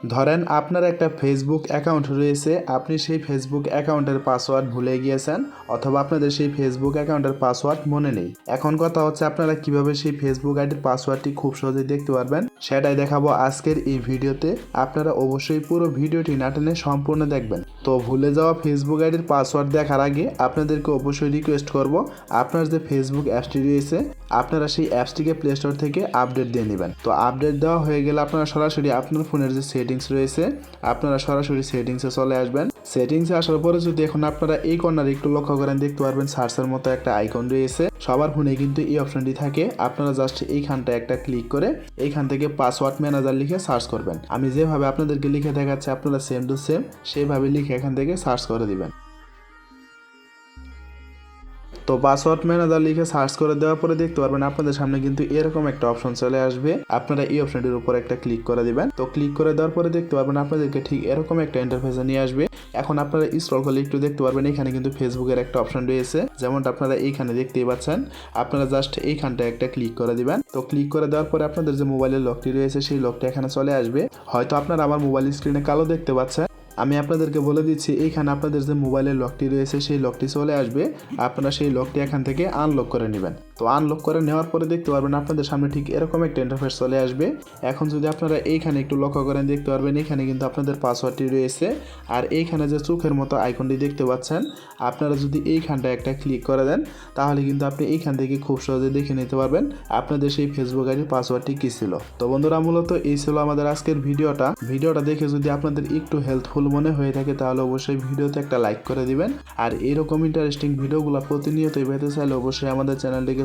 ধরেন আপনার একটা ফেসবুক অ্যাকাউন্ট রয়েছে, আপনি সেই ফেসবুক অ্যাকাউন্টের পাসওয়ার্ড ভুলে গিয়েছেন অথবা আপনাদের সেই ফেসবুক অ্যাকাউন্টের পাসওয়ার্ড মনে নেই। এখন কথা হচ্ছে আপনারা কীভাবে সেই ফেসবুক আইডির পাসওয়ার্ডটি খুব সহজেই দেখতে পারবেন, সেটাই দেখাবো আজকের এই ভিডিওতে। আপনারা অবশ্যই পুরো ভিডিওটি না টেনে সম্পূর্ণ দেখবেন। তো ভুলে যাওয়া ফেসবুক আইডির পাসওয়ার্ড দেখার আগে আপনাদেরকে অবশ্যই রিকোয়েস্ট করব, আপনার যে ফেসবুক অ্যাপসটি রয়েছে, আপনারা সেই অ্যাপসটিকে প্লে স্টোর থেকে আপডেট দিয়ে নেবেন। তো আপডেট দেওয়া হয়ে গেলে আপনারা সরাসরি আপনার ফোনের যে সেটিংস রয়েছে, আপনারা সরাসরি সেটিংসে চলে আসবেন। সেটিংসে আসার পরে যদি এখন আপনারা এই কর্নারে একটু লক্ষ্য করেন, দেখতে পারবেন সার্চের মতো একটা আইকন রয়েছে। সবার ফোনে কিন্তু এই অপশনটি থাকে। আপনারা জাস্ট এইখানটা একটা ক্লিক করে এইখান থেকে পাসওয়ার্ড ম্যানেজার লিখে সার্চ করবেন। আমি যেভাবে আপনাদেরকে লিখে দেখাচ্ছি, আপনারা সেম টু সেম সেইভাবে লিখে এখান থেকে সার্চ করে দিবেন। তো পাসওয়ার্ড ম্যানেজার লিখে সার্চ করে দেওয়ার পরে দেখতে পারবেন আপনাদের সামনে কিন্তু এরকম একটা অপশন চলে আসবে। আপনারা এই অপশনটির উপর একটা ক্লিক করে দিবেন। তো ক্লিক করে দেওয়ার পরে দেখতে পারবেন আপনাদেরকে ঠিক এরকম একটা ইন্টারফেসে নিয়ে আসবে। এখন আপনারা স্ক্রল করলে একটু দেখতে পারবেন এখানে কিন্তু ফেসবুকের একটা অপশন রয়েছে। যেমনটা আপনারা এইখানে দেখতেই পাচ্ছেন। আপনারা জাস্ট এইখানটা একটা ক্লিক করে দিবেন। তো ক্লিক করে দেওয়ার পরে আপনাদের যে মোবাইলের লকটি রয়েছে, সেই লকটি এখানে চলে আসবে। হয়তো আপনারা আমার মোবাইল স্ক্রিনে কালো দেখতে পাচ্ছেন। আমি আপনাদেরকে বলে দিচ্ছি এইখানে আপনাদের যে মোবাইলের লকটি রয়েছে, সেই লকটি চলে আসবে। আপনারা সেই লকটি এখান থেকে আনলক করে নেবেন। তো আনলক করে নেওয়ার পরে দেখতে পারবেন আপনাদের সামনে ঠিক এরকম একটা ইন্টারফেস চলে আসবে। এখন যদি আপনারা এইখানে একটু লক্ষ্য করেন, দেখতে পারবেন এখানে কিন্তু আপনাদের পাসওয়ার্ডটি রয়েছে। আর এইখানে যে চোখের মতো আইকনটি দেখতে পাচ্ছেন, আপনারা যদি এইখানটা একটা ক্লিক করে দেন, তাহলে কিন্তু আপনি এইখান থেকে খুব সহজে দেখে নিতে পারবেন আপনাদের সেই ফেসবুক আইডির পাসওয়ার্ডটি কী ছিল। তো বন্ধুরা, মূলত এই ছিল আমাদের আজকের ভিডিওটা। ভিডিওটা দেখে যদি আপনাদের একটু হেল্পফুল মনে হয়ে থাকে, তাহলে অবশ্যই ভিডিওতে একটা লাইক করে দিবেন। আর এরকম ইন্টারেস্টিং ভিডিওগুলো প্রতিনিয়তই পেতে চাইলে অবশ্যই আমাদের চ্যানেলটিকে